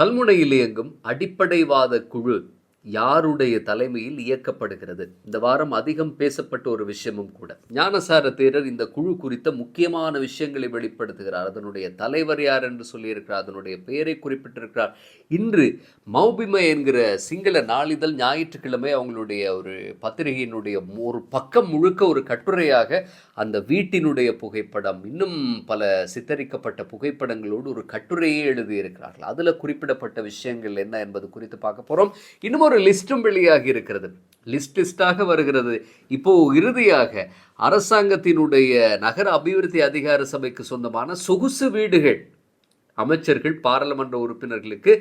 கல்முனையில் இயங்கும் அடிப்படைவாத குழு யாருடைய தலைமையில் இயக்கப்படுகிறது? இந்த வாரம் அதிகம் பேசப்பட்ட ஒரு விஷயமும் கூட. ஞானசார தேரர் இந்த குழு குறித்த முக்கியமான விஷயங்களை வெளிப்படுத்துகிறார். அதனுடைய தலைவர் யார் என்று சொல்லியிருக்கிறார். அதனுடைய பெயரை குறிப்பிட்டிருக்கிறார். இன்று மௌபிம என்கிற சிங்கள நாளிதழ் ஞாயிற்றுக்கிழமை அவங்களுடைய ஒரு பத்திரிகையினுடைய ஒரு பக்கம் முழுக்க ஒரு கட்டுரையாக அந்த வீட்டினுடைய புகைப்படம் இன்னும் பல சித்தரிக்கப்பட்ட புகைப்படங்களோடு ஒரு கட்டுரையே எழுதியிருக்கிறார்கள். அதில் குறிப்பிடப்பட்ட விஷயங்கள் என்ன என்பது குறித்து பார்க்க போகிறோம் இன்னும் ஒரு லிஸ்ட்டும் வெளியாகி இருக்கிறது. லிஸ்ட் லிஸ்டாக வருகிறது. இப்போது இறுதியாக அரசாங்கத்தினுடைய நகர அபிவிருத்தி அதிகார சபைக்கு சொந்தமான சொகுசு வீடுகள் அமைச்சர்கள் பாராளுமன்ற உறுப்பினர்களுக்கு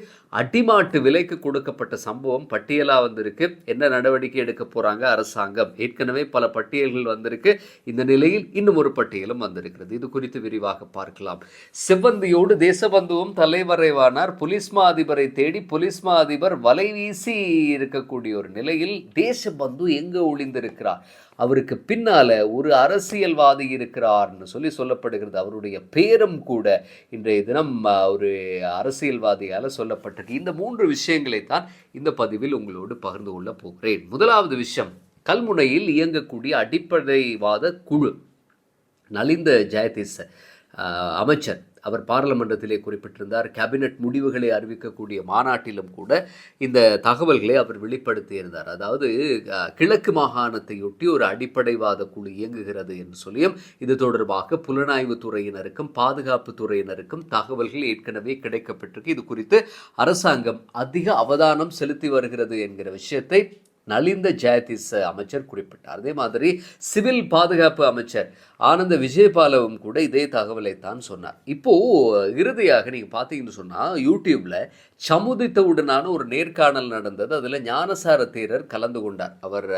அடிமாட்டு விலைக்கு கொடுக்கப்பட்ட சம்பவம் பட்டியலாக வந்திருக்கு. என்ன நடவடிக்கை எடுக்க போகிறாங்க அரசாங்கம்? ஏற்கனவே பல பட்டியல்கள் வந்திருக்கு. இந்த நிலையில் இன்னும் ஒரு பட்டியலும் வந்திருக்கிறது. இது குறித்து விரிவாக பார்க்கலாம். செவ்வந்தியோடு தேசபந்துவும் தலைவரைவானார். போலீஸ் மா அதிபரை தேடி போலீஸ் மா அதிபர் வலை வீசி இருக்கக்கூடிய ஒரு நிலையில் தேசபந்து எங்கே ஒளிந்திருக்கிறார்? அவருக்கு பின்னால ஒரு அரசியல்வாதி இருக்கிறார்னு சொல்லி சொல்லப்படுகிறது. அவருடைய பேரும் கூட இன்றைய தினம் ஒரு அரசியல்வாதியால் சொல்லப்பட்டிருக்கு. இந்த மூன்று விஷயங்களை தான் இந்த பதிவில் உங்களோடு பகிர்ந்து கொள்ள போகிறேன். முதலாவது விஷயம் கல்முனையில் இயங்கக்கூடிய அடிப்படைவாத குழு. நலிந்த ஜெயதீஸ் அமைச்சர். அவர் பாராளுமன்றத்திலே குறிப்பிட்டிருந்தார். கேபினட் முடிவுகளை அறிவிக்கக்கூடிய மாநாட்டிலும் கூட இந்த தகவல்களை அவர் வெளிப்படுத்தியிருந்தார் அதாவது கிழக்கு மாகாணத்தையொட்டி ஒரு அடிப்படைவாத குழு இயங்குகிறது என்று சொல்லியும் இது தொடர்பாக புலனாய்வு துறையினருக்கும் பாதுகாப்பு துறையினருக்கும் தகவல்கள் ஏற்கனவே கிடைக்கப்பட்டிருக்கு. இது குறித்து அரசாங்கம் அதிக அவதானம் செலுத்தி வருகிறது என்கிற விஷயத்தை நலிந்த ஜெயதீஸ் அமைச்சர் குறிப்பிட்டார். அதே மாதிரி சிவில் பாதுகாப்பு அமைச்சர் ஆனந்த விஜயபாலவும் கூட இதே தகவலை தான் சொன்னார். இப்போது இறுதியாக நீங்கள் பார்த்தீங்கன்னு சொன்னால் யூடியூப்பில் சமுதித்தவுடனான ஒரு நேர்காணல் நடந்தது. அதில் ஞானசார தேரர் கலந்து கொண்டார். அவர்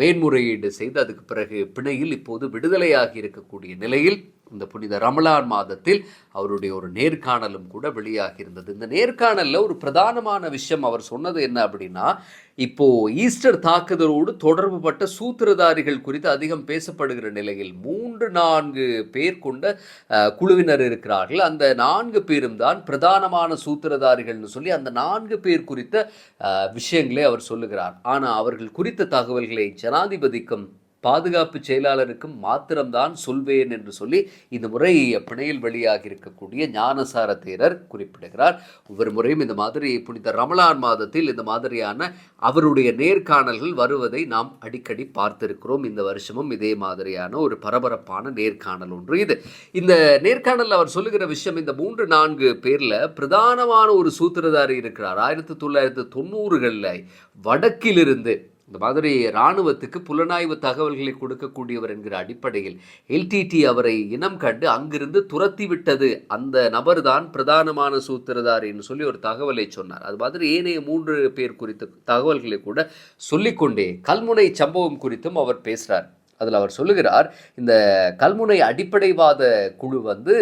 மேன்முறையீடு செய்து அதுக்கு பிறகு பிணையில் இப்போது விடுதலையாகி இருக்கக்கூடிய நிலையில் இந்த புனித ரமலான் மாதத்தில் அவருடைய ஒரு நேர்காணலும் கூட வெளியாகி இருந்தது இந்த நேர்காணலில் ஒரு பிரதானமான விஷயம் அவர் சொன்னது என்ன அப்படின்னா இப்போ ஈஸ்டர் தாக்குதலோடு தொடர்புபட்ட சூத்திரதாரிகள் குறித்து அதிகம் பேசப்படுகிற நிலையில் மூன்று நான்கு பேர் கொண்ட குழுவினர் இருக்கிறார்கள். அந்த நான்கு பேரும் தான் பிரதானமான சூத்திரதாரிகள்னு சொல்லி அந்த நான்கு பேர் குறித்த விஷயங்களை அவர் சொல்லுகிறார். ஆனால் அவர்கள் குறித்த தகவல்களை ஜனாதிபதிக்கும் பாதுகாப்பு செயலாளருக்கும் மாத்திரம்தான் சொல்வேன் என்று சொல்லி இந்த முறை பிணையில் வெளியாகி இருக்கக்கூடிய ஞானசார தேரர் குறிப்பிடுகிறார். ஒவ்வொரு முறையும் இந்த மாதிரி புனித ரமலான் மாதத்தில் இந்த மாதிரியான அவருடைய நேர்காணல்கள் வருவதை நாம் அடிக்கடி பார்த்திருக்கிறோம். இந்த வருஷமும் இதே மாதிரியான ஒரு பரபரப்பான நேர்காணல் ஒன்று இது. இந்த நேர்காணல் அவர் சொல்லுகிற விஷயம் இந்த மூன்று நான்கு பேரில் பிரதானமான ஒரு சூத்திரதாரி இருக்கிறார். ஆயிரத்தி தொள்ளாயிரத்தி தொண்ணூறுகளில் வடக்கிலிருந்து இந்த மாதிரி இராணுவத்துக்கு புலனாய்வு தகவல்களை கொடுக்கக்கூடியவர் என்கிற அடிப்படையில் எல்டிடி அவரை இனம் கண்டு அங்கிருந்து துரத்தி விட்டது. அந்த நபர்தான் பிரதானமான சூத்திரதாரின்னு சொல்லி ஒரு தகவலை சொன்னார். அது மாதிரி ஏனைய மூன்று பேர் குறித்த தகவல்களை கூட சொல்லிக்கொண்டே கல்முனை சம்பவம் குறித்தும் அவர் பேசுகிறார் அதில் அவர் சொல்லுகிறார் இந்த கல்முனை அடிப்படைவாத குழு வந்து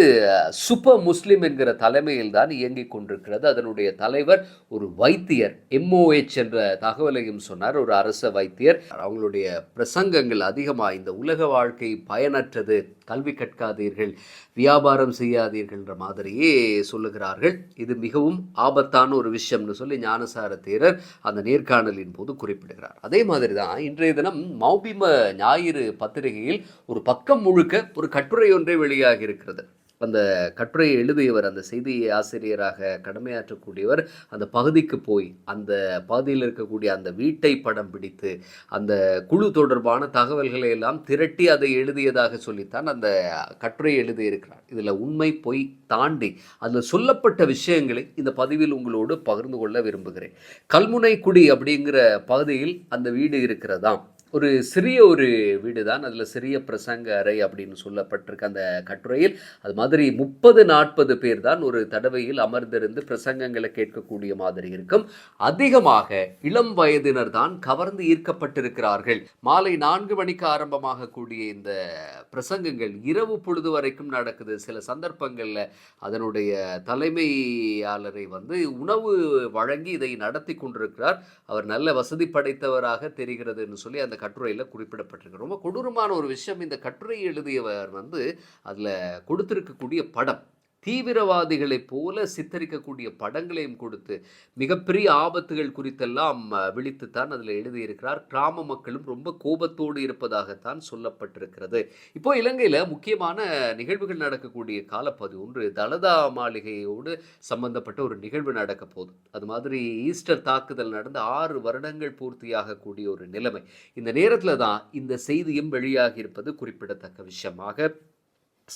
சூப்பர் முஸ்லீம் என்கிற தலைமையில் தான் இயங்கிக் கொண்டிருக்கிறது. அதனுடைய தலைவர் ஒரு வைத்தியர் எம்ஓஹெச் என்ற தகவலையும் சொன்னார். ஒரு அரச வைத்தியர். அவங்களுடைய பிரசங்கங்கள் அதிகமாக இந்த உலக வாழ்க்கை பயனற்றது கல்வி கற்காதீர்கள் வியாபாரம் செய்யாதீர்கள்ன்ற மாதிரியே சொல்லுகிறார்கள். இது மிகவும் ஆபத்தான ஒரு விஷயம்னு சொல்லி ஞானசார தேரர் அந்த நேர்காணலின் போது குறிப்பிடுகிறார். அதே மாதிரி தான் இன்றைய தினம் மௌபிம ஞாயிறு பத்திரிகையில் ஒரு பக்கம் முழுக்க ஒரு கட்டுரை ஒன்றே வெளியாகி இருக்கிறது அந்த கட்டுரையை எழுதியவர் அந்த செய்தி ஆசிரியராக கடமையாற்றக்கூடியவர் அந்த பகுதிக்கு போய் அந்த பகுதியில் இருக்கக்கூடிய அந்த வீட்டை படம் பிடித்து அந்த குழு தொடர்பான தகவல்களை எல்லாம் திரட்டி அதை எழுதியதாக சொல்லித்தான் அந்த கட்டுரை எழுதியிருக்கிறார். இதில் உண்மை பொய் தாண்டி அதில் சொல்லப்பட்ட விஷயங்களை இந்த பதிவில் உங்களோடு பகிர்ந்து கொள்ள விரும்புகிறேன். கல்முனை குடி அப்படிங்கிற பகுதியில் அந்த வீடு இருக்கிறதாம். ஒரு சிறிய ஒரு வீடு தான் அதில் சிறிய பிரசங்க அறை அப்படின்னு சொல்லப்பட்டிருக்க அந்த கட்டுரையில். அது மாதிரி முப்பது நாற்பது பேர் தான் ஒரு தடவையில் அமர்ந்திருந்து பிரசங்கங்களை கேட்கக்கூடிய மாதிரி இருக்கும். அதிகமாக இளம் வயதினர் தான் கவர்ந்து ஈர்க்கப்பட்டிருக்கிறார்கள். மாலை நான்கு மணிக்கு ஆரம்பமாக கூடிய இந்த பிரசங்கங்கள் இரவு பொழுது வரைக்கும் நடக்குது. சில சந்தர்ப்பங்களில் அதனுடைய தலைமையாளரை வந்து உணவு வழங்கி இதை நடத்தி கொண்டிருக்கிறார். அவர் நல்ல வசதி படைத்தவராக தெரிகிறதுன்னு சொல்லி அந்த கட்டுரையில் குறிப்பிடப்பட்டிருக்கு. ரொம்ப கொடூரமான ஒரு விஷயம். இந்த கட்டுரை எழுதியவர் வந்து அதில் கொடுத்துருக்கக்கூடிய படம் தீவிரவாதிகளைப் போல சித்தரிக்கக்கூடிய படங்களையும் கொடுத்து மிகப்பெரிய ஆபத்துகள் குறித்தெல்லாம் விழித்துத்தான் அதில் எழுதியிருக்கிறார். கிராம மக்களும் ரொம்ப கோபத்தோடு இருப்பதாகத்தான் சொல்லப்பட்டிருக்கிறது. இப்போ இலங்கையில் முக்கியமான நிகழ்வுகள் நடக்கக்கூடிய காலப்பகுதி ஒன்று தலதா மாளிகையோடு சம்பந்தப்பட்ட ஒரு நிகழ்வு நடக்க போகுது. அது மாதிரி ஈஸ்டர் தாக்குதல் நடந்து ஆறு வருடங்கள் பூர்த்தியாகக்கூடிய ஒரு நிலைமை. இந்த நேரத்தில் தான் இந்த செய்தியும் வெளியாகி இருப்பது குறிப்பிடத்தக்க விஷயமாக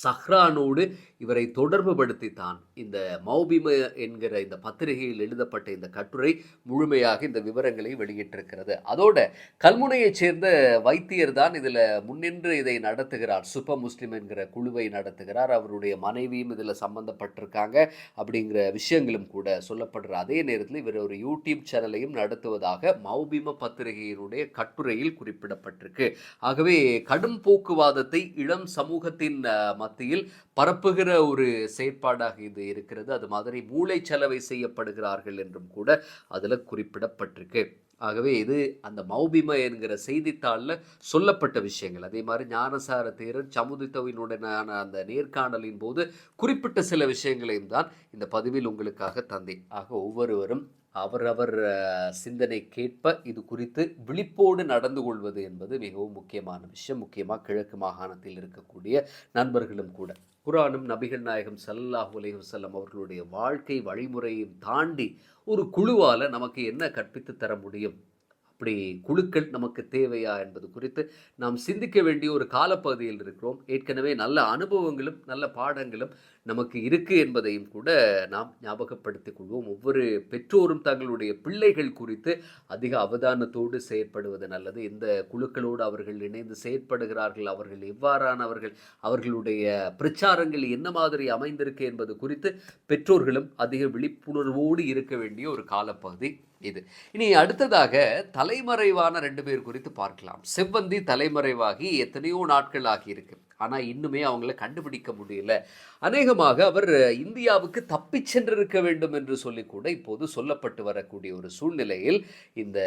சஹ்ரானோடு இவரை தொடர்புபடுத்தித்தான் இந்த மௌபிம என்கிற இந்த பத்திரிகையில் எழுதப்பட்ட இந்த கட்டுரை முழுமையாக இந்த விவரங்களை வெளியிட்டிருக்கிறது. அதோட கல்முனையைச் சேர்ந்த வைத்தியர் தான் இதில் முன்னின்று இதை நடத்துகிறார். சுப்ப முஸ்லிம் என்கிற குழுவை நடத்துகிறார். அவருடைய மனைவியும் இதில் சம்பந்தப்பட்டிருக்காங்க அப்படிங்கிற விஷயங்களும் கூட சொல்லப்படுற அதே நேரத்தில் இவர் ஒரு யூடியூப் சேனலையும் நடத்துவதாக மௌபிம பத்திரிகையினுடைய கட்டுரையில் குறிப்பிடப்பட்டிருக்கு. ஆகவே கடும் போக்குவாதத்தை இளம் சமூகத்தின் மத்தியில் பரப்புகிற ஒரு செயற்பாடாக இது இருக்கிறது. அது மாதிரி மூளை செலவை செய்யப்படுகிறார்கள் என்றும் கூட அதில் குறிப்பிடப்பட்டிருக்கு. ஆகவே இது அந்த மௌபிம என்கிற செய்தித்தாளில் சொல்லப்பட்ட விஷயங்கள். அதே மாதிரி ஞானசார தேரர் சமுதித்தவினுடனான அந்த நேர்காணலின் போது குறிப்பிட்ட சில விஷயங்களையும் தான் இந்த பதிவில் உங்களுக்காக தந்தேன். ஆக ஒவ்வொருவரும் அவரவர் சிந்தனை கேட்ப இது குறித்து விழிப்போடு நடந்து கொள்வது என்பது மிகவும் முக்கியமான விஷயம். முக்கியமாக கிழக்கு மாகாணத்தில் இருக்கக்கூடிய நண்பர்களும் கூட. குரானும் நபிகள் நாயகம் சல்லாஹ் உலேஹுசல்லம் அவர்களுடைய வாழ்க்கை வழிமுறையும் தாண்டி ஒரு குழுவால் நமக்கு என்ன கற்பித்து தர முடியும்? அப்படி குழுக்கள் நமக்கு தேவையா என்பது குறித்து நாம் சிந்திக்க வேண்டிய ஒரு காலப்பகுதியில் இருக்கிறோம். ஏற்கனவே நல்ல அனுபவங்களும் நல்ல பாடங்களும் நமக்கு இருக்குது என்பதையும் கூட நாம் ஞாபகப்படுத்திக் கொள்வோம். ஒவ்வொரு பெற்றோரும் தங்களுடைய பிள்ளைகள் குறித்து அதிக அவதானத்தோடு செயற்படுவது நல்லது. இந்த குழுக்களோடு அவர்கள் இணைந்து செயற்படுகிறார்கள் அவர்கள் எவ்வாறானவர்கள் அவர்களுடைய பிரச்சாரங்கள் என்ன மாதிரி அமைந்திருக்கு என்பது குறித்து பெற்றோர்களும் அதிக விழிப்புணர்வோடு இருக்க வேண்டிய ஒரு காலப்பகுதி இது. இனி அடுத்ததாக தலைமறைவான ரெண்டு பேர் குறித்து பார்க்கலாம். செவ்வந்தி தலைமறைவாகி எத்தனையோ நாட்கள் ஆகியிருக்கு. ஆனால் இன்னுமே அவங்கள கண்டுபிடிக்க முடியல. அநேகமாக அவர் இந்தியாவுக்கு தப்பிச் சென்றிருக்க வேண்டும் என்று சொல்லி கூட இப்போது சொல்லப்பட்டு வரக்கூடிய ஒரு சூழ்நிலையில் இந்த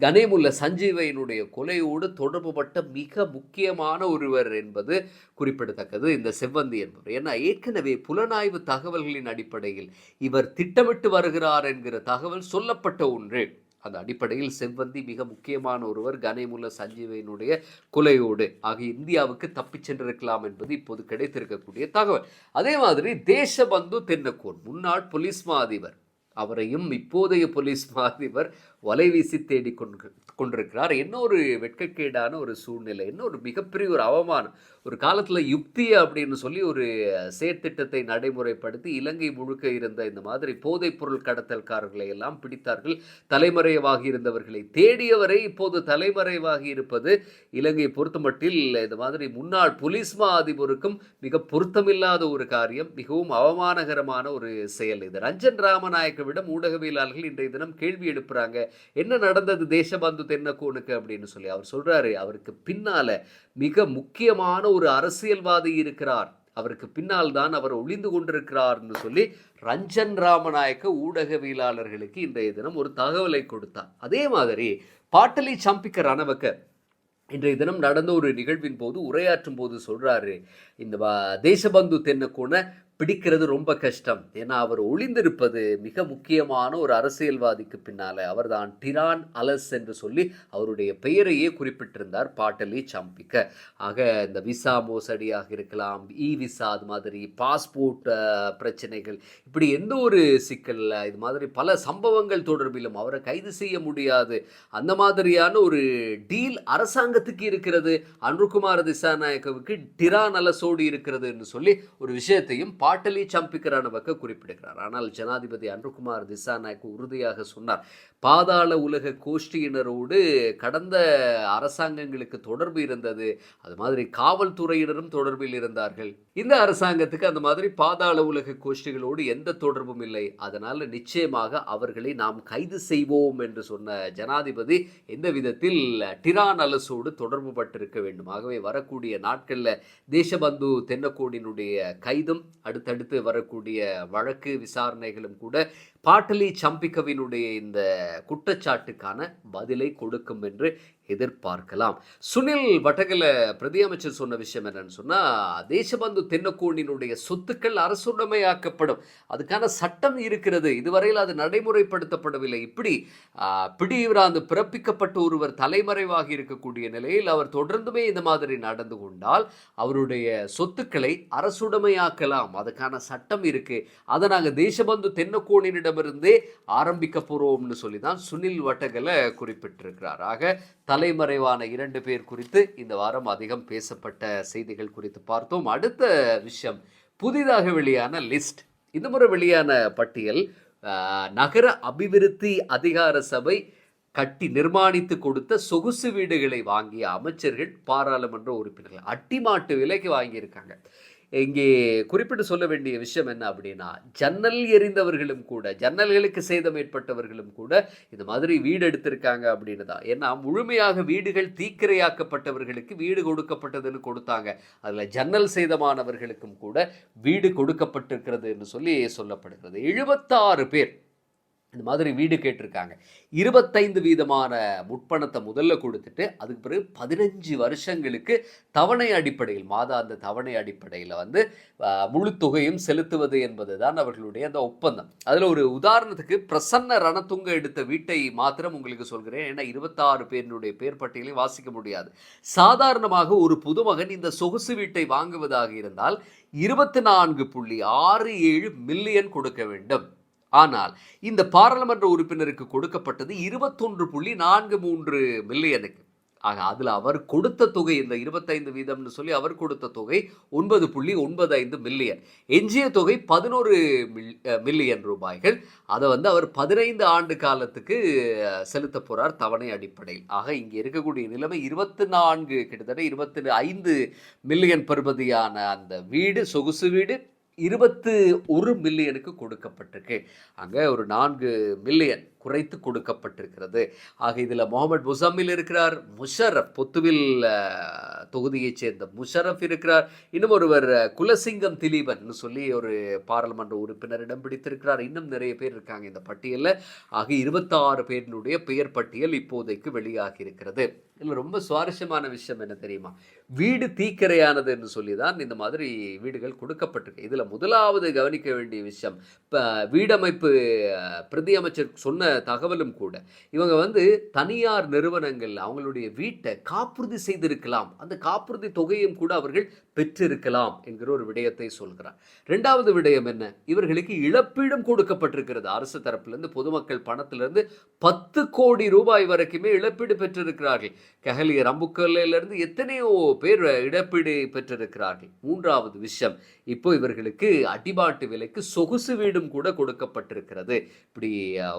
கனேமுல்ல சஞ்சீவையினுடைய கொலையோடு தொடர்புபட்ட மிக முக்கியமான ஒருவர் என்பது குறிப்பிடத்தக்கது. இந்த செவ்வந்தி என்பவர். ஏன்னா ஏற்கனவே புலனாய்வு தகவல்களின் அடிப்படையில் இவர் திட்டமிட்டு வருகிறார் என்கிற தகவல் சொல்லப்பட்ட ஒன்று. அந்த அடிப்படையில் செவ்வந்தி மிக முக்கியமான ஒருவர் கனேமுல்ல சஞ்சீவையினுடைய கொலையோடு. ஆகிய இந்தியாவுக்கு தப்பிச் சென்றிருக்கலாம் என்பது இப்போது கிடைத்திருக்கக்கூடிய தகவல். அதே மாதிரி தேசபந்து தென்னக்கோன். முன்னாள் போலீஸ் மா அதிபர் அவரையும் இப்போதைய போலீஸ் மா அதிபர் வலை வீசி தேடி கொண்டு கொண்டிருக்கிறார். என்ன ஒரு வெட்கக்கேடான ஒரு சூழ்நிலை என்ன ஒரு மிகப்பெரிய ஒரு அவமானம். ஒரு காலத்தில் யுக்தி அப்படின்னு சொல்லி ஒரு செயற்திட்டத்தை நடைமுறைப்படுத்தி இலங்கை முழுக்க இருந்த இந்த மாதிரி போதைப் பொருள் கடத்தல்காரர்களை எல்லாம் பிடித்தார்கள். தலைமறைவாகி இருந்தவர்களை தேடியவரை இப்போது தலைமறைவாகி இருப்பது இலங்கை பொறுத்தமட்டில் இந்த மாதிரி முன்னாள் போலீஸ் மா அதிபருக்கும் மிக பொருத்தமில்லாத ஒரு காரியம் மிகவும் அவமானகரமான ஒரு செயல் இது. ரஞ்சன் ராமநாயக்கவிடம் ஊடகவியலாளர்கள் இன்றைய தினம் கேள்வி எழுப்புறாங்க. என்ன நடந்தது தேசபந்து தென்னக்கோனுக்கு அப்படின்னு சொல்லி அவர் சொல்றாரு. அவருக்கு பின்னால மிக முக்கியமான ஒரு அரசியல்வாதி இருக்கிறார். அவருக்கு பின்னால் தான் அவர் ஒளிந்து கொண்டிருக்கிறார்னு சொல்லி ரஞ்சன் ராமநாயக்க ஊடகவியலாளர்களுக்கு இன்றைய தினம் ஒரு தகவலை கொடுத்தார். அதே மாதிரி பாட்டலி சம்பிக்க ரணவக்க இன்றைய தினம் நடந்த ஒரு நிகழ்வின் போது உரையாற்றும் போது சொல்றாரு இந்த தேசபந்து தென்னக்கோனை பிடிக்கிறது ரொம்ப கஷ்டம். ஏன்னா அவர் ஒளிந்திருப்பது மிக முக்கியமான ஒரு அரசியல்வாதிக்கு பின்னால. அவர்தான் டிரான் அலஸ் என்று சொல்லி அவருடைய பெயரையே குறிப்பிட்டிருந்தார் பாட்டலி சம்பிக்க. ஆக இந்த விசா மோசடியாக இருக்கலாம் இ விசா அது மாதிரி பாஸ்போர்ட் பிரச்சனைகள் இப்படி எந்த ஒரு சிக்கலில் இது மாதிரி பல சம்பவங்கள் தொடர்பிலும் அவரை கைது செய்ய முடியாது. அந்த மாதிரியான ஒரு டீல் அரசாங்கத்துக்கு இருக்கிறது. அன்ருகுமார் திசாநாயக்கவுக்கு டிரான் அலசோடு இருக்கிறதுன்னு சொல்லி ஒரு விஷயத்தையும் பா பாட்டலி சம்பிக்கரானவக்க குறிப்பிடுகிறார். ஆனால் ஜனாதிபதி அன்ருகுமார் திசாநாயக் உறுதியாக சொன்னார். பாதாள உலக கோஷ்டியினரோடு கடந்த அரசாங்கங்களுக்கு தொடர்பு இருந்தது. அது மாதிரி காவல்துறையினரும் தொடர்பில் இருந்தார்கள். இந்த அரசாங்கத்துக்கு அந்த மாதிரி பாதாள உலக கோஷ்டிகளோடு எந்த தொடர்பும் இல்லை. அதனால நிச்சயமாக அவர்களை நாம் கைது செய்வோம் என்று சொன்ன ஜனாதிபதி எந்த விதத்தில் டிரான் அலசோடு தொடர்பு பட்டிருக்க வேண்டும். ஆகவே வரக்கூடிய நாட்களில் தேசபந்து தென்னக்கோடினுடைய கைதும் அடுத்தடுத்து வரக்கூடிய வழக்கு விசாரணைகளும் கூட பாட்டலி சம்பிக்கவினுடைய இந்த குற்றச்சாட்டுக்கான பதிலை கொடுக்கும் என்று எதிர்பார்க்கலாம். சுனில் வட்டகல பிரதி அமைச்சர் சொன்ன விஷயம் என்னன்னு சொன்னா தேசபந்து தென்னக்கோணினுடைய சொத்துக்கள் அரசுடைமையாக்கப்படும். அதுக்கான சட்டம் இருக்கிறது. இதுவரையில் அது நடைமுறைப்படுத்தப்படவில்லை. இப்படி பிடிவிராந்து பிறப்பிக்கப்பட்ட ஒருவர் தலைமறைவாக இருக்கக்கூடிய நிலையில் அவர் தொடர்ந்துமே இந்த மாதிரி நடந்து கொண்டால் அவருடைய சொத்துக்களை அரசுடைமையாக்கலாம். அதுக்கான சட்டம் இருக்கு. அதை நாங்கள் தேசபந்து தென்னக்கோணினிடமிருந்தே ஆரம்பிக்க போறோம்னு சொல்லி தான் சுனில் வட்டகல குறிப்பிட்டிருக்கிறார். ஆக தலைமறைவான இரண்டு பேர் குறித்து இந்த வாரம் அதிகம் பேசப்பட்ட செய்திகள் குறித்து பார்த்தோம். அடுத்த விஷயம் புதிதாக வெளியான லிஸ்ட். இந்த முறை வெளியான பட்டியல் நகர அபிவிருத்தி அதிகார சபை கட்டி நிர்மாணித்து கொடுத்த சொகுசு வீடுகளை வாங்கிய அமைச்சர்கள் பாராளுமன்ற உறுப்பினர்கள் அட்டிமாட்டு விலைக்கு வாங்கியிருக்காங்க. இங்கே குறிப்பிட்டு சொல்ல வேண்டிய விஷயம் என்ன அப்படின்னா ஜன்னல் எரிந்தவர்களும் கூட ஜன்னல்களுக்கு சேதம் ஏற்பட்டவர்களும் கூட இந்த மாதிரி வீடு எடுத்திருக்காங்க அப்படின்னு தான். ஏன்னா முழுமையாக வீடுகள் தீக்கிரையாக்கப்பட்டவர்களுக்கு வீடு கொடுக்கப்பட்டதுன்னு கொடுத்தாங்க. அதில் ஜன்னல் சேதமானவர்களுக்கும் கூட வீடு கொடுக்கப்பட்டிருக்கிறது என்று சொல்லி சொல்லப்படுகிறது. எழுபத்தாறு பேர் இந்த மாதிரி வீடு கேட்டிருக்காங்க. இருபத்தைந்து வீதமான முற்பணத்தை முதல்ல கொடுத்துட்டு அதுக்கு பிறகு பதினஞ்சு வருஷங்களுக்கு தவணை அடிப்படையில் மாதாந்த தவணை அடிப்படையில் வந்து முழு தொகையும் செலுத்துவது என்பது தான் அவர்களுடைய அந்த ஒப்பந்தம். அதில் ஒரு உதாரணத்துக்கு பிரசன்ன ரணத்துங்க எடுத்த வீட்டை மாத்திரம் உங்களுக்கு சொல்கிறேன். ஏன்னா இருபத்தாறு பேரினுடைய பேர் பட்டியலை வாசிக்க முடியாது. சாதாரணமாக ஒரு புதுமகன் இந்த சொகுசு வீட்டை வாங்குவதாக இருந்தால் இருபத்தி நான்கு புள்ளி ஆறு ஏழு மில்லியன் கொடுக்க வேண்டும். ஆனால் இந்த பாராளுமன்ற உறுப்பினருக்கு கொடுக்கப்பட்டது இருபத்தொன்று புள்ளி நான்கு மூன்று மில்லியனுக்கு. ஆக அதில் அவர் கொடுத்த தொகை இந்த இருபத்தைந்து வீதம்னு சொல்லி அவர் கொடுத்த தொகை ஒன்பது புள்ளி ஒன்பது ஐந்து மில்லியன். எஞ்சிய தொகை பதினோரு மில்லியன் ரூபாய்கள். அதை வந்து அவர் பதினைந்து ஆண்டு காலத்துக்கு செலுத்த போகிறார் தவணை அடிப்படையில். ஆக இங்கே இருக்கக்கூடிய நிலைமை இருபத்தி நான்கு கிட்டத்தட்ட இருபத்தி ஐந்து மில்லியன் பருமதியான அந்த வீடு சொகுசு வீடு. இருபத்து ஒரு மில்லியனுக்கு கொடுக்கப்பட்டிருக்கு. அங்கே ஒரு நான்கு மில்லியன் குறைத்து கொடுக்கப்பட்டிருக்கிறது. ஆக இதில் முகமது முசம்மில் இருக்கிறார் முஷரப் பொத்துவில் தொகுதியைச் சேர்ந்த முஷரப் இருக்கிறார். இன்னும் ஒருவர் குலசிங்கம் திலீபன் சொல்லி ஒரு பாராளுமன்ற உறுப்பினர் இடம் பிடித்திருக்கிறார். இன்னும் நிறைய பேர் இருக்காங்க இந்த பட்டியலில். ஆக இருபத்தாறு பேரினுடைய பெயர் பட்டியல் இப்போதைக்கு வெளியாகி இருக்கிறது இதில் ரொம்ப சுவாரஸ்யமான விஷயம் என்ன தெரியுமா? வீடு தீக்கரையானது என்று சொல்லி தான் இந்த மாதிரி வீடுகள் கொடுக்கப்பட்டிருக்கு. இதில் முதலாவது கவனிக்க வேண்டிய விஷயம் இப்போ வீடமைப்பு பிரதி அமைச்சர் சொன்ன தகவலும் கூட இவங்க வந்து தனியார் நிறுவனங்கள் அவங்களுடைய வீட்டை காப்புறுதி செய்திருக்கலாம். அந்த காப்புறுதி தொகையும் கூட அவர்கள் பெற்றிருக்கலாம் என்கிற ஒரு விடயத்தை சொல்கிறார். ரெண்டாவது விடயம் என்ன? இவர்களுக்கு இழப்பீடும் கொடுக்கப்பட்டிருக்கிறது. அரசு தரப்பிலிருந்து பொதுமக்கள் பணத்திலிருந்து பத்து கோடி ரூபாய் வரைக்குமே இழப்பீடு பெற்றிருக்கிறார்கள். கஹலி ரம்புக்கல்லிருந்து எத்தனையோ பேர் இடப்பீடு பெற்றிருக்கிறார்கள். மூன்றாவது விஷயம் இப்போ இவர்களுக்கு அடிபாட்டு விலைக்கு சொகுசு வீடும் கூட கொடுக்கப்பட்டிருக்கிறது. இப்படி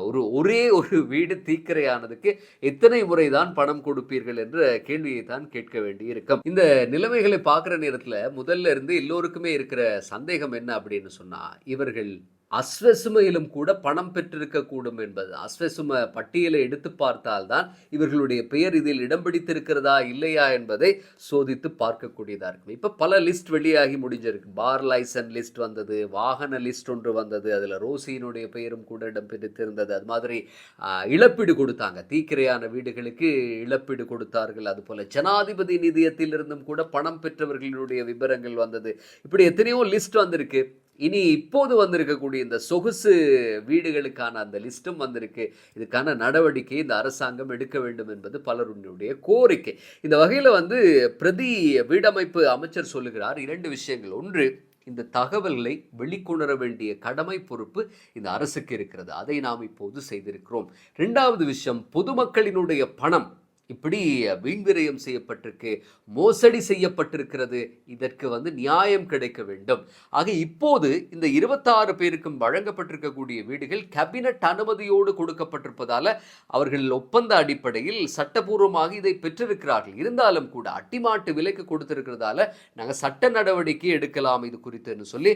ஒரு ஒரே ஒரு வீடு தீக்கிரையானதுக்கு எத்தனை முறை தான் பணம் கொடுப்பீர்கள் என்ற கேள்வியை தான் கேட்க வேண்டியிருக்கும். இந்த நிலைமைகளை பார்க்குற நேரத்தில் முதல்ல இருந்து எல்லோருக்குமே இருக்கிற சந்தேகம் என்ன அப்படின்னு சொன்னால் இவர்கள் அஸ்வசுமையிலும் கூட பணம் பெற்றிருக்க கூடும் என்பது. அஸ்வசும பட்டியலை எடுத்து பார்த்தால்தான் இவர்களுடைய பெயர் இதில் இடம் பிடித்திருக்கிறதா இல்லையா என்பதை சோதித்து பார்க்கக்கூடியதா இருக்கும். இப்போ பல லிஸ்ட் வெளியாகி முடிஞ்சிருக்கு. பார் லைசன் லிஸ்ட் வந்தது வாகன லிஸ்ட் ஒன்று வந்தது அதில் ரோசியினுடைய பெயரும் கூட இடம் பிடித்திருந்தது. அது மாதிரி இழப்பீடு கொடுத்தாங்க. தீக்கிரையான வீடுகளுக்கு இழப்பீடு கொடுத்தார்கள். அதுபோல் ஜனாதிபதி நிதியத்திலிருந்தும் கூட பணம் பெற்றவர்களுடைய விவரங்கள் வந்தது. இப்படி எத்தனையோ லிஸ்ட் வந்திருக்கு. இனி இப்போது வந்திருக்கக்கூடிய இந்த சொகுசு வீடுகளுக்கான அந்த லிஸ்ட்டும் வந்திருக்கு. இதுக்கான நடவடிக்கை இந்த அரசாங்கம் எடுக்க வேண்டும் என்பது பலருடைய கோரிக்கை. இந்த வகையில் வந்து பிரதி வீடமைப்பு அமைச்சர் சொல்லுகிறார் இரண்டு விஷயங்கள். ஒன்று இந்த தகவல்களை வெளிக்கொணர வேண்டிய கடமை பொறுப்பு இந்த அரசுக்கு இருக்கிறது. அதை நாம் இப்போது செய்திருக்கிறோம். ரெண்டாவது விஷயம் பொதுமக்களினுடைய பணம் இப்படி வீண்விரயம் செய்யப்பட்டிருக்கு மோசடி செய்யப்பட்டிருக்கிறது இதற்கு வந்து நியாயம் கிடைக்க வேண்டும். ஆக இப்போது இந்த இருபத்தாறு பேருக்கும் வழங்கப்பட்டிருக்கக்கூடிய வீடுகள் கேபினட் அனுமதியோடு கொடுக்கப்பட்டிருப்பதால அவர்கள் ஒப்பந்த அடிப்படையில் சட்டபூர்வமாக இதை பெற்றிருக்கிறார்கள். இருந்தாலும் கூட அட்டிமாட்டு விலைக்கு கொடுத்திருக்கிறதால நாங்கள் சட்ட நடவடிக்கை எடுக்கலாம் இது குறித்துன்னு சொல்லி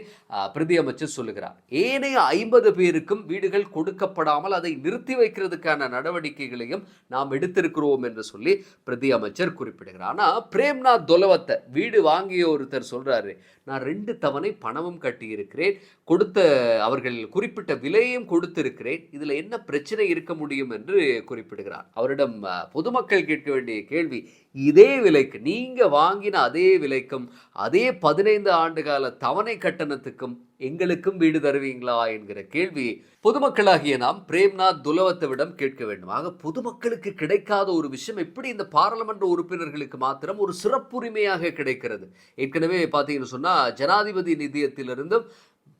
பிரதியமைச்சர் பிரதி அமைச்சர் சொல்லுகிறார். ஏனைய ஐம்பது பேருக்கும் வீடுகள் கொடுக்கப்படாமல் அதை நிறுத்தி வைக்கிறதுக்கான நடவடிக்கைகளையும் நாம் எடுத்திருக்கிறோம் என்று சொல்லி பிரதி அமைச்சர் குறிப்பிடுகிறார். ஆனால் பிரேம்நாத் தொலவத்தை வீடு வாங்கிய ஒருத்தர் சொல்கிறாரு நான் ரெண்டு தவணை பணமும் கட்டியிருக்கிறேன் கொடுத்த அவர்கள் குறிப்பிட்ட விலையும் கொடுத்திருக்கிறேன் இதில் என்ன பிரச்சனை இருக்க முடியும் என்று குறிப்பிடுகிறார். அவரிடம் பொதுமக்கள் கேட்க வேண்டிய கேள்வி இதே விலைக்கு நீங்கள் வாங்கின அதே விலைக்கும் அதே பதினைந்து ஆண்டு கால தவணை கட்டணத்துக்கும் எங்களுக்கும் வீடு தருவீங்களா என்கிற கேள்வி பொதுமக்களாகிய நாம் பிரேம்நாத் துலவத்தவிடம் கேட்க வேண்டும். ஆக பொதுமக்களுக்கு கிடைக்காத ஒரு விஷயம் எப்படி இந்த பாராளுமன்ற உறுப்பினர்களுக்கு மாத்திரம் ஒரு சிறப்புரிமையாக கிடைக்கிறது? ஏற்கனவே பார்த்தீங்கன்னு சொன்னால் ஜனாதிபதி நிதியத்திலிருந்தும்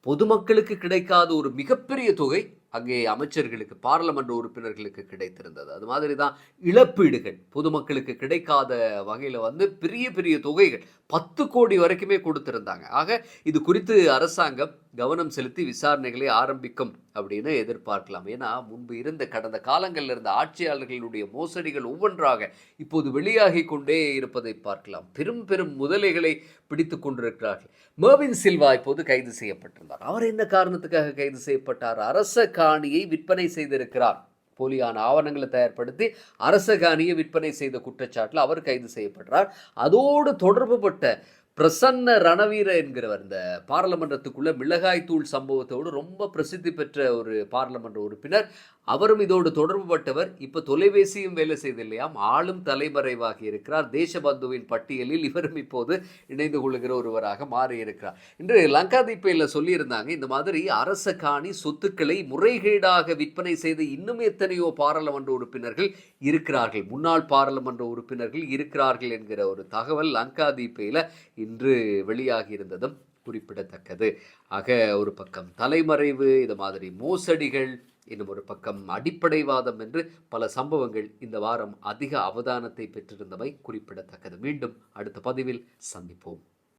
பொதுமக்களுக்கு கிடைக்காத ஒரு மிகப்பெரிய தொகை அங்கே அமைச்சர்களுக்கு பாராளுமன்ற உறுப்பினர்களுக்கு கிடைத்திருந்தது. அது மாதிரி தான் இழப்பீடுகள் பொதுமக்களுக்கு கிடைக்காத வகையில் வந்து பெரிய பெரிய தொகைகள் பத்து கோடி வரைக்குமே கொடுத்திருந்தாங்க. ஆக இது குறித்து அரசாங்கம் கவனம் செலுத்தி விசாரணைகளை ஆரம்பிக்கும் அப்படின்னு எதிர்பார்க்கலாம். ஏன்னா முன்பு இருந்த கடந்த காலங்களில் இருந்த ஆட்சியாளர்களுடைய மோசடிகள் ஒவ்வொன்றாக இப்போது வெளியாகி கொண்டே இருப்பதை பார்க்கலாம். பெரும் பெரும் முதலைகளை பிடித்து கொண்டிருக்கிறார்கள். மேவின் சில்வா இப்போது கைது செய்யப்பட்டிருந்தார். அவர் என்ன காரணத்துக்காக கைது செய்யப்பட்டார்? அரச காணியை விற்பனை செய்திருக்கிறார். போலியான ஆவணங்களை தயார்படுத்தி அரச காணியை விற்பனை செய்த குற்றச்சாட்டில் அவர் கைது செய்யப்படுறார். அதோடு தொடர்புபட்ட பிரசன்ன ரணவீர என்கிறவர் இந்த பாராளுமன்றத்துக்குள்ள மிளகாய் தூள் சம்பவத்தோடு ரொம்ப பிரசித்தி பெற்ற ஒரு பாராளுமன்ற உறுப்பினர். அவரும் இதோடு தொடர்புபட்டவர். இப்போ தொலைபேசியும் வேலை செய்தில்லையாம் ஆளும் தலைமறைவாகி இருக்கிறார். தேசபந்துவின் பட்டியலில் இவரும் இப்போது இணைந்து கொள்கிற ஒருவராக மாறியிருக்கிறார். இன்று லங்காதீப்பையில் சொல்லியிருந்தாங்க இந்த மாதிரி அரச காணி சொத்துக்களை முறைகேடாக விற்பனை செய்த இன்னும் எத்தனையோ பாராளுமன்ற உறுப்பினர்கள் இருக்கிறார்கள். முன்னாள் பாராளுமன்ற உறுப்பினர்கள் இருக்கிறார்கள் என்கிற ஒரு தகவல் லங்காதீப்பையில் இன்று வெளியாகி இருந்ததும் குறிப்பிடத்தக்கது. ஆக ஒரு பக்கம் தலைமறைவு இது மாதிரி மோசடிகள் இன்னும் ஒரு பக்கம் அடிப்படைவாதம் என்று பல சம்பவங்கள் இந்த வாரம் அதிக அவதானத்தை பெற்றிருந்தமை குறிப்பிடத்தக்கது. மீண்டும் அடுத்த பதிவில் சந்திப்போம்.